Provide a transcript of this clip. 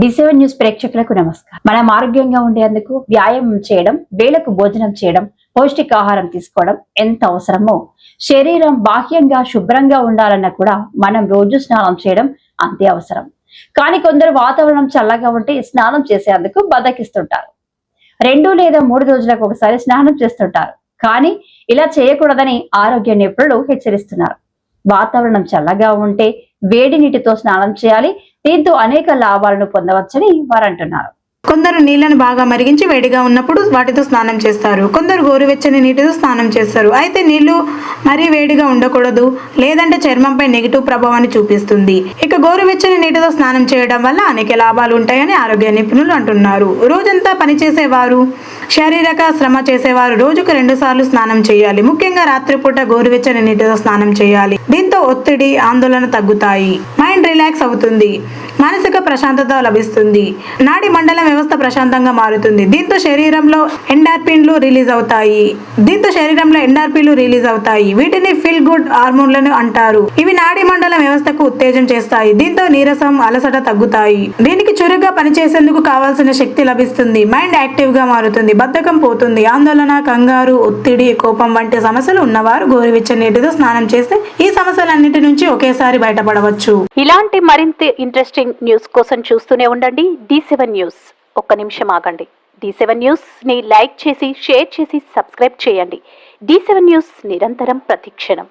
డిసెవెన్ news ప్రేక్షకులకు నమస్కారం. మనం ఆరోగ్యంగా ఉండేందుకు వ్యాయామం చేయడం వేళకు భోజనం చేయడం పౌష్టికాహారం తీసుకోవడం ఎంత అవసరమో శరీరం బాహ్యంగా శుభ్రంగా ఉండాలన్నా కూడా మనం రోజు స్నానం చేయడం అంతే అవసరం. కానీ కొందరు వాతావరణం చల్లగా ఉంటే స్నానం చేసేందుకు బద్దకిస్తుంటారు. రెండు లేదా మూడు రోజులకు ఒకసారి స్నానం చేస్తుంటారు. కానీ ఇలా చేయకూడదని ఆరోగ్య నిపుణులు హెచ్చరిస్తున్నారు. వాతావరణం చల్లగా ఉంటే వేడి నీటితో స్నానం చేయాలి. దీంతో అనేక లాభాలను పొందవచ్చని వారు అంటున్నారు కొందరు నీళ్ళను బాగా మరిగించి వేడిగా ఉన్నప్పుడు వాటితో స్నానం చేస్తారు. కొందరు గోరువెచ్చని నీటితో స్నానం చేస్తారు. అయితే నీళ్ళు మరీ వేడిగా ఉండకూడదు. లేదంటే చర్మంపై నెగిటివ్ ప్రభావాన్ని చూపిస్తుంది. ఇక గోరువెచ్చని నీటితో స్నానం చేయడం వల్ల అనేక లాభాలు ఉంటాయని ఆరోగ్య నిపుణులు అంటున్నారు. రోజంతా పనిచేసేవారు శారీరక శ్రమ చేసేవారు రోజుకు రెండు సార్లు స్నానం చేయాలి. ముఖ్యంగా రాత్రిపూట గోరువెచ్చని నీటితో స్నానం చేయాలి. దీంతో ఒత్తిడి ఆందోళన తగ్గుతాయి. రిలాక్స్ అవుతుంది. మానసిక ప్రశాంతత లభిస్తుంది. నాడి మండలం వ్యవస్థ ప్రశాంతంగా మారుతుంది. దీంతో శరీరంలో ఎండార్పిన్లు రిలీజ్ అవుతాయి. దీంతో శరీరంలో ఎండార్పిన్లు రిలీజ్ అవుతాయి. వీటిని ఫీల్ గుడ్ హార్మోన్లను అంటారు. ఇవి నాడి మండలం వ్యవస్థకు ఉత్తేజం చేస్తాయి. దీంతో నీరసం అలసట తగ్గుతాయి. దీనికి చురుగ్గా పనిచేసేందుకు కావాల్సిన శక్తి లభిస్తుంది. మైండ్ యాక్టివ్గా మారుతుంది. బద్ధకం పోతుంది. ఆందోళన కంగారు ఒత్తిడి కోపం వంటి సమస్యలు ఉన్నవారు గోరువెచ్చని నీటితో స్నానం చేస్తే ఈ సమస్యలన్నిటి నుంచి ఒకేసారి బయటపడవచ్చు. ఇలాంటి మరింత ఇంట్రెస్టింగ్ న్యూస్ కోసం చూస్తూనే ఉండండి. డి సెవెన్ న్యూస్ ఒక్క నిమిషం ఆగండి. డి సెవెన్ న్యూస్ని లైక్ చేసి షేర్ చేసి సబ్స్క్రైబ్ చేయండి. డి సెవెన్ న్యూస్ నిరంతరం ప్రతిక్షణం.